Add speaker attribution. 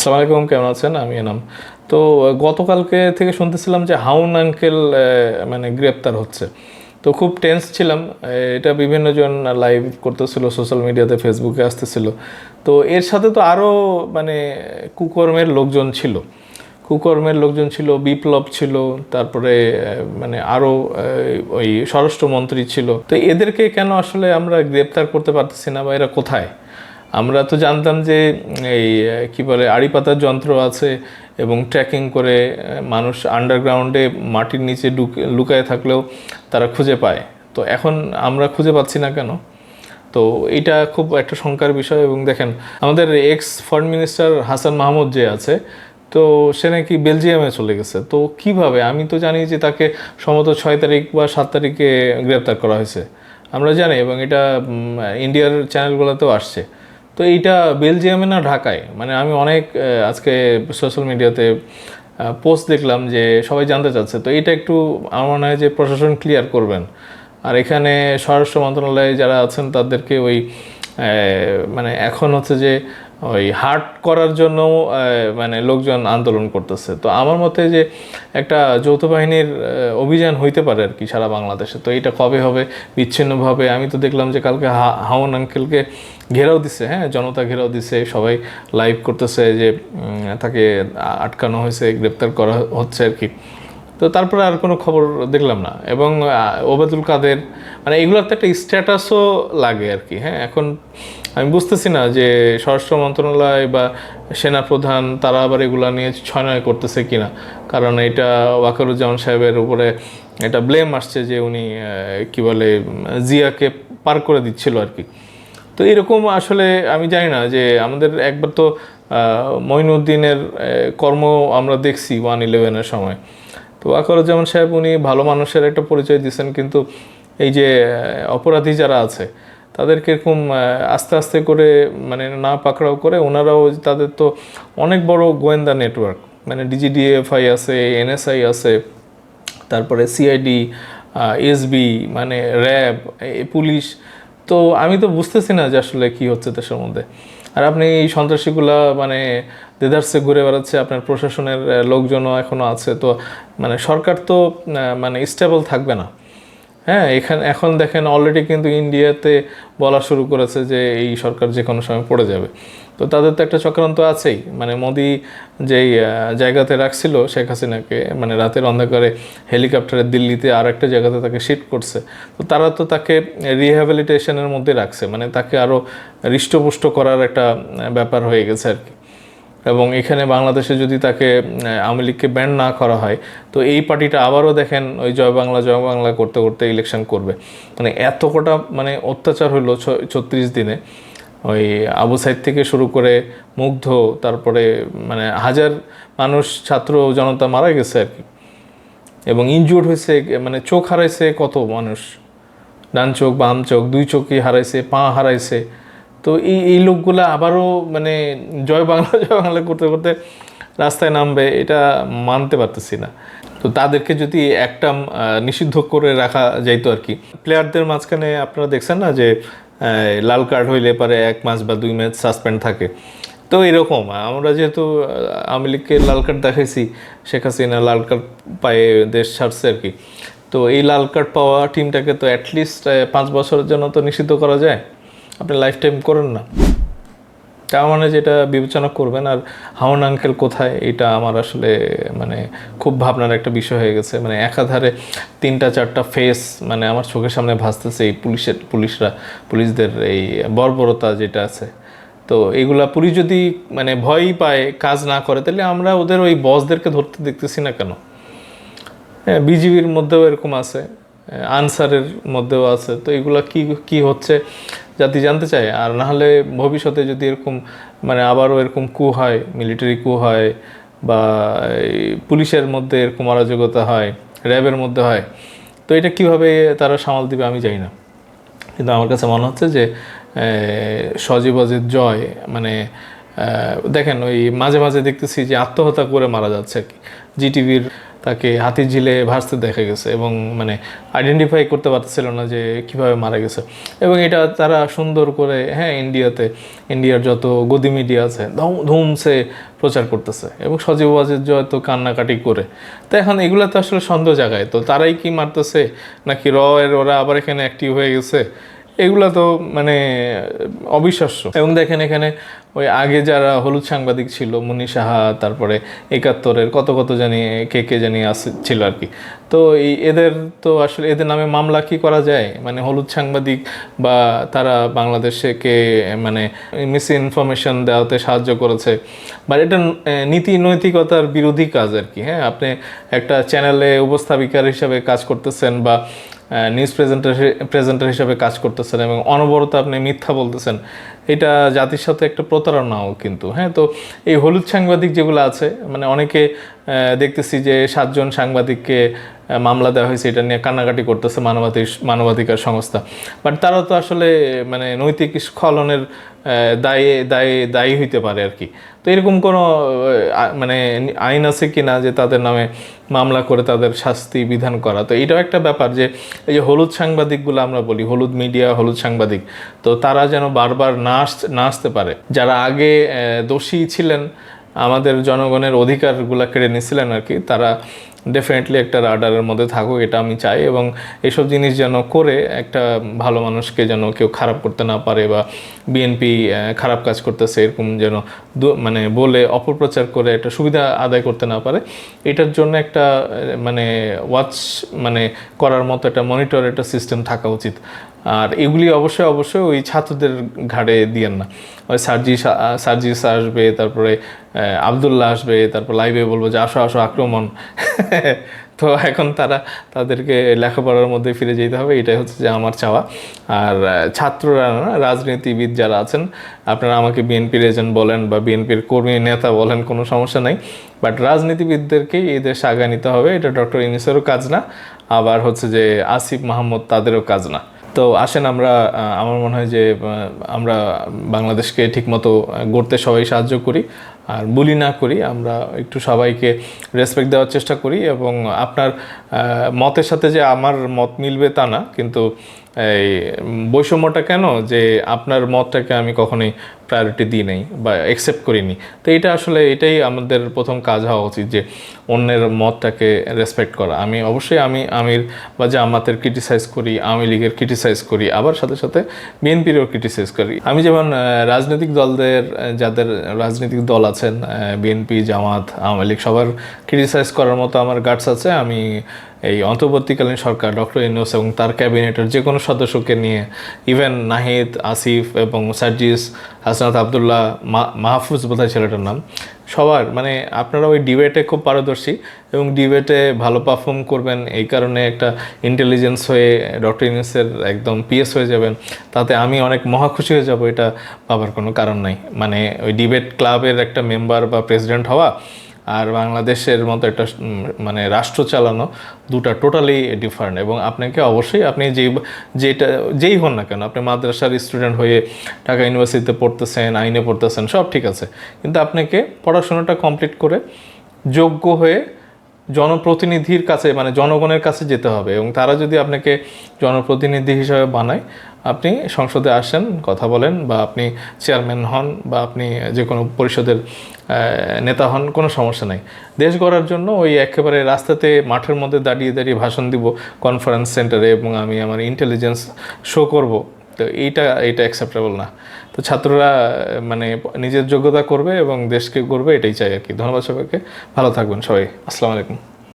Speaker 1: আসসালামু আলাইকুম, কেমন আছেন? আমি এনাম। তো গতকালকে থেকে শুনতেছিলাম যে হাউন আঙ্কেল মানে গ্রেপ্তার হচ্ছে। তো খুব টেন্স ছিলাম। এটা বিভিন্ন জন লাইভ করতেছিল সোশ্যাল মিডিয়াতে ফেসবুকে আসতেছিল। তো এর সাথে তো আরও মানে কুকর্মের লোকজন ছিল। কুকর্মের লোকজন ছিল, বিপ্লব ছিল, তারপরে মানে আরও ওই স্বরাষ্ট্রমন্ত্রী ছিল। তো এদেরকে কেন আসলে আমরা গ্রেপ্তার করতে পারতেছি না বা এরা কোথায়? আমরা তো জানতাম যে, এই, কী বলে আড়ি পাতার যন্ত্র আছে এবং ট্র্যাকিং করে মানুষ আন্ডারগ্রাউন্ডে মাটির নিচে লুকায় থাকলেও তারা খুঁজে পায়। তো এখন আমরা খুঁজে পাচ্ছি না কেন? তো এটা খুব একটা শঙ্কার বিষয় এবং দেখেন, আমাদের ex foreign minister Hasan Mahmud যে আছে, তো সে নাকি বেলজিয়ামে চলে গেছে। তো কীভাবে? আমি তো জানি যে তাকে সম্ভবত ছয় তারিখ বা সাত তারিখে গ্রেপ্তার করা হয়েছে। আমরা জানি এবং এটা ইন্ডিয়ার চ্যানেলগুলোতেও আসছে। তো এইটা বেলজিয়ামে না ঢাকায়? মানে আমি অনেক আজকে সোশ্যাল মিডিয়াতে পোস্ট দেখলাম যে সবাই জানতে চাচ্ছে। তো এটা একটু আমার মনে হয় যে প্রশাসন ক্লিয়ার করবেন। আর এখানে স্বরাষ্ট্র মন্ত্রণালয়ে যারা আছেন তাদেরকে ওই মানে এখন হচ্ছে যে ওই হার্ট করার জন্য মানে লোকজন আন্দোলন করতেছে। তো আমার মতে যে একটা যৌথ বাহিনীর অভিযান হইতে পারে আর কি সারা বাংলাদেশে। তো এটা কবে হবে? বিচ্ছিন্নভাবে আমি তো দেখলাম যে কালকে হাওন আঙ্কেলকে ঘেরাও দিছে হ্যাঁ? জনতা ঘেরাও দিছে, সবাই লাইভ করতেছে যে তাকে আটকানো হয়েছে, গ্রেপ্তার করা হচ্ছে আর কি। তো তারপরে আর কোনো খবর দেখলাম না। এবং আহ, ওবায়দুল কাদের মানে এগুলোর তো একটা স্ট্যাটাসও লাগে আর কি হ্যাঁ? এখন আমি বুঝতেছি না যে স্বরাষ্ট্র মন্ত্রণালয় বা সেনাপ্রধান তারা আবার এগুলা নিয়ে ছয়নয় করতেছে কিনা। কারণ এটা ওয়াকারুজ্জামান সাহেবের উপরে এটা ব্লেম আসছে যে উনি কি বলে জিয়াকে পার করে দিচ্ছিল আর কি। তো এরকম আসলে আমি জানি না যে আমাদের একবার তো আহ, মঈনুদ্দিনের কর্ম আমরা দেখছি ওয়ান ইলেভেনের সময়। তো আকরুজ্জামান সাহেব উনি ভালো মানুষের একটা পরিচয় দিচ্ছেন কিন্তু এই যে অপরাধী যারা আছে তাদেরকে এরকম আস্তে আস্তে করে মানে না পাকড়াও করে, ওনারাও তাদের তো অনেক বড় গোয়েন্দা নেটওয়ার্ক মানে ডিজিডিএফআই আছে, এনএসআই আছে, তারপরে সিআইডি এসবি মানে র্যাব পুলিশ, তো আমি তো বুঝতেছি না যে আসলে কি হচ্ছে দেশের মধ্যে। আর আপনি এই সন্ত্রাসীগুলা মানে দেদারসে ঘুরে বেড়াচ্ছে, আপনার প্রশাসনের লোকজনও এখনও আছে। তো মানে সরকার তো মানে স্টেবল থাকবে না। হ্যাঁ এখানে, এখন দেখেন অলরেডি কিন্তু ইন্ডিয়াতে বলা শুরু করেছে যে এই সরকার যে কোনো সময় পড়ে যাবে। তো তাদের তো একটা চক্রান্ত আছেই। মানে মোদি যেই জায়গাতে রাখছিল শেখ হাসিনাকে মানে রাতের অন্ধকারে হেলিকপ্টারে দিল্লিতে আর একটা জায়গাতে তাকে শিফট করছে। তো তারা তো তাকে রিহ্যাবিলিটেশনের মধ্যে রাখছে। মানে তাকে আরও হৃষ্টপুষ্ট করার একটা ব্যাপার হয়ে গেছে আর কি। এবং এখানে বাংলাদেশে যদি তাকে আওয়ামী লীগকে ব্যান না করা হয়, তো এই পার্টিটা আবারও দেখেন ওই জয় বাংলা জয় বাংলা করতে করতে ইলেকশন করবে। মানে এত কটা মানে অত্যাচার হলো ছত্রিশ দিনে। ওই আবু সাইদ থেকে শুরু করে মুগ্ধ, তারপরে মানে হাজার মানুষ, ছাত্র জনতা মারা গেছে আর কি। এবং ইনজুর্ড হয়েছে মানে চোখ হারাইছে কত মানুষ? ডান চোখ, বাম চোখ, দুই চোখই হারাইছে, পা হারাইছে। তো এই এই লোকগুলা আবারও মানে জয় বাংলা জয় বাংলা করতে করতে রাস্তায় নামবে, এটা মানতে পারতেছি না। তো তাদেরকে যদি একটা নিষিদ্ধ করে রাখা যাইতো আর কি। প্লেয়ারদের মাঝখানে আপনারা দেখছেন না যে লাল কার্ড হইলে পারে এক মাস বা দুই ম্যাচ সাসপেন্ড থাকে। তো এরকম, আমরা যেহেতু আওয়ামী লীগকে লাল কার্ড দেখাইছি, শেখ হাসিনা লাল কার্ড পায়ে দেশ ছাড়ছে আর কি। তো এই লাল কার্ড পাওয়া টিমটাকে তো অ্যাটলিস্ট পাঁচ বছরের জন্য তো নিষিদ্ধ করা যায়। আপনি লাইফ টাইম করেন না। তার মানে যেটা বিবেচনা করবেন, আর হাওন আঙ্কেল কোথায়, এটা আমার আসলে মানে খুব ভাবনার একটা বিষয় হয়ে গেছে। মানে একাধারে তিনটা, চারটা ফেস মানে আমার চোখের সামনে ভাসতেছে এই পুলিশের, পুলিশরা, পুলিশদের এই বর্বরতা যেটা আছে। তো এগুলা পুলিশ যদি মানে ভয়ই পায়, কাজ না করে, তাহলে আমরা ওদের ওই বসদেরকে ধরতে দেখতেছি না কেন? হ্যাঁ বিজিবির মধ্যেও এরকম আছে, আনসারের মধ্যেও আছে। তো এগুলা কি কি হচ্ছে? জাতি জানতে চায় আর না হলে ভবিষ্যতে যদি এরকম মানে আবারও এরকম কু হয় মিলিটারি কু হয় বা পুলিশের মধ্যে এরকম অরাজকতা হয় র্যাবের মধ্যে হয় তো এটা কীভাবে তারা সামাল দিবে আমি জানি না। কিন্তু আমার কাছে মনে হচ্ছে যে এ, সজীব অজিত জয় মানে দেখেন ওই মাঝে মাঝে দেখতেছি যে আত্মহত্যা করে মারা যাচ্ছে আর কি। জিটিভির তাকে হাতির ঝিলে ভাসতে দেখা গেছে এবং মানে আইডেন্টিফাই করতে পারতেছিল না যে কীভাবে মারা গেছে। এবং এটা তারা সুন্দর করে হ্যাঁ ইন্ডিয়াতে ইন্ডিয়ার যত গদি মিডিয়া আছে, ধুম- ধুমসে প্রচার করতেছে এবং সজীব ওয়াজের যত কান্নাকাটি করে। তো এখন এগুলো তো আসলে সন্দেহ জায়গায় তো তারাই কি মারতেছে? নাকি র এর ওরা আবার এখানে অ্যাক্টিভ হয়ে গেছে? এগুলো তো মানে অবিশ্বাস্য। এবং দেখেন এখানে ওই আগে যারা হলুদ সাংবাদিক ছিল মুনি সাহা, তারপরে একাত্তরের কত কত জানি কে কে জানি আছে, ছিল আর কি। তো এই এদের তো আসলে এদের নামে মামলা কি করা যায়? মানে হলুদ সাংবাদিক বা তারা বাংলাদেশকে মানে মিস ইনফরমেশন দেওয়াতে সাহায্য করেছে? বা এটা নীতি নৈতিকতার বিরোধী কাজ আর কি হ্যাঁ? আপনি একটা চ্যানেলে উপস্থাপিকার হিসাবে কাজ করতেছেন বা নিউজ প্রেজেন্টার প্রেজেন্টার হিসাবে কাজ করতেছেন এবং অনবরত আপনি মিথ্যা বলতেছেন, এটা জাতির সাথে একটা প্রতারণাও কিন্তু হ্যাঁ? তো এই হলুদ সাংবাদিক যেগুলো আছে মানে অনেকে দেখতেছি যে সাতজন সাংবাদিককে মামলা দেওয়া হয়েছে, এটা নিয়ে কান্নাকাটি করতেছে মানবাধিক মানবাধিকার সংস্থা। বাট তারা তো আসলে মানে নৈতিক স্খলনের দায়ে দায়ে, দায়ী হইতে পারে আর কি। তো এরকম কোনো মানে আইন আছে কি না যে তাদের নামে মামলা করে তাদের শাস্তি বিধান করা? তো এটাও একটা ব্যাপার যে, এই যে হলুদ সাংবাদিকগুলো আমরা বলি, হলুদ মিডিয়া, হলুদ সাংবাদিক, তো তারা যেন বারবার না না আসতে পারে। যারা আগে দোষী ছিলেন, আমাদের জনগণের অধিকারগুলো কেড়ে নিয়েছিলেন আর কি, তারা ডেফিনেটলি একটা রাডারের মধ্যে থাকুক, এটা আমি চাই এবং এসব জিনিস যেন করে একটা ভালো মানুষকে যেন কেউ খারাপ করতে না পারে বা বিএনপি খারাপ কাজ করতেছে এরকম যেন মানে বলে অপপ্রচার করে একটা সুবিধা আদায় করতে না পারে, এটার জন্য একটা মানে ওয়াচ মানে করার মতো একটা মনিটর একটা সিস্টেম থাকা উচিত। আর এগুলি অবশ্যই অবশ্যই ওই ছাত্রদের ঘাড়ে দিয়েন না। ওই সার্জিস সার্জিস আসবে, তারপরে আবদুল্লাহ আসবে, তারপর লাইভে বলব যে, আসো আসো, আক্রমণ। তো এখন তারা তাদেরকে লেখাপড়ার মধ্যে ফিরে যেতে হবে, এটাই হচ্ছে যে আমার চাওয়া। আর ছাত্ররা না, রাজনীতিবিদ যারা আছেন, আপনারা আমাকে বিএনপির এজেন্ট বলেন বা বিএনপির কর্মী নেতা বলেন, কোনো সমস্যা নাই। বাট রাজনীতিবিদদেরকেই দেশে আগায় নিতে হবে, এটা ডক্টর ইনিসেরও কাজ না, আবার হচ্ছে যে আসিফ মাহমুদ তাদেরও কাজ না। তো আসেন আমরা আমার মনে হয় যে আমরা বাংলাদেশকে ঠিকমতো গড়তে সবাই সাহায্য করি। আর বুলি না করি আমরা একটু সবাইকে রেসপেক্ট দেওয়ার চেষ্টা করি এবং আপনার মতের সাথে যে আমার মত মিলবে তা না, কিন্তু এই বৈষম্যটা কেন? যে আপনার মতটাকে আমি কখনোই প্রায়োরিটি দিই নাই বা অ্যাকসেপ্ট করিনি। তো এটা আসলে এটাই আমাদের প্রথম কাজ হওয়া উচিত যে অন্যের মতটাকে রেসপেক্ট করা। আমি অবশ্যই আমি আমির বা জামাতের ক্রিটিসাইজ করি, আওয়ামী লীগের ক্রিটিসাইজ করি, আবার সাথে সাথে বিএনপিরও ক্রিটিসাইজ করি। আমি যেমন রাজনৈতিক দলদের, যাদের রাজনৈতিক দল আছেন বিএনপি, জামাত, আওয়ামী লীগ, সবার ক্রিটিসাইজ করার মতো আমার গার্ডস আছে। আমি এই অন্তর্বর্তীকালীন সরকার, ডক্টর ইউনুস এবং তার ক্যাবিনেটের যে কোনো সদস্যকে নিয়ে ইভেন নাহিদ, আসিফ এবং সার্জিস, হাসনাত আবদুল্লাহ মাহফুজ বোধহয় ছেলেটার নাম, সবার মানে আপনারা ওই ডিবেটে খুব পারদর্শী এবং ডিবেটে ভালো পারফর্ম করবেন। এই কারণে একটা ইন্টেলিজেন্স হয়ে ডক্টর ইউনুসের একদম পিএস হয়ে যাবেন। তাতে আমি অনেক মহা খুশি হয়ে যাব, এটা পাবার কোনো কারণ নাই। মানে ওই ডিবেট ক্লাবের একটা মেম্বার বা প্রেসিডেন্ট হওয়া আর বাংলাদেশের মতো একটা মানে রাষ্ট্র চালানো দুটা টোটালি ডিফারেন্ট এবং আপনাকে অবশ্যই আপনি যেই যেটা, যেই হন না কেন, আপনি মাদ্রাসার স্টুডেন্ট হয়ে ঢাকা ইউনিভার্সিটিতে পড়তেছেন, আইনে পড়তেছেন, সব ঠিক আছে। কিন্তু আপনাকে পড়াশোনাটা কমপ্লিট করে যোগ্য হয়ে জনপ্রতিনিধির কাছে মানে জনগণের কাছে যেতে হবে এবং তারা যদি আপনাকে জনপ্রতিনিধি হিসাবে বানায়, আপনি সংসদে আসেন, কথা বলেন বা আপনি চেয়ারম্যান হন বা আপনি যে কোনো পরিষদের নেতা হন, কোনো সমস্যা নাই। দেশ গড়ার জন্য ওই একেবারে রাস্তাতে, মাঠের মধ্যে দাঁড়িয়ে দাঁড়িয়ে ভাষণ দিব কনফারেন্স সেন্টারে এবং আমি আমার ইন্টেলিজেন্স শো করব। তো এইটা এটা অ্যাকসেপ্টেবল না। তো ছাত্ররা মানে নিজের যোগ্যতা করবে এবং দেশকে করবে এটাই চাই আর কি। ধন্যবাদ সবাইকে। ভালো থাকবেন সবাই। আসসালামু আলাইকুম।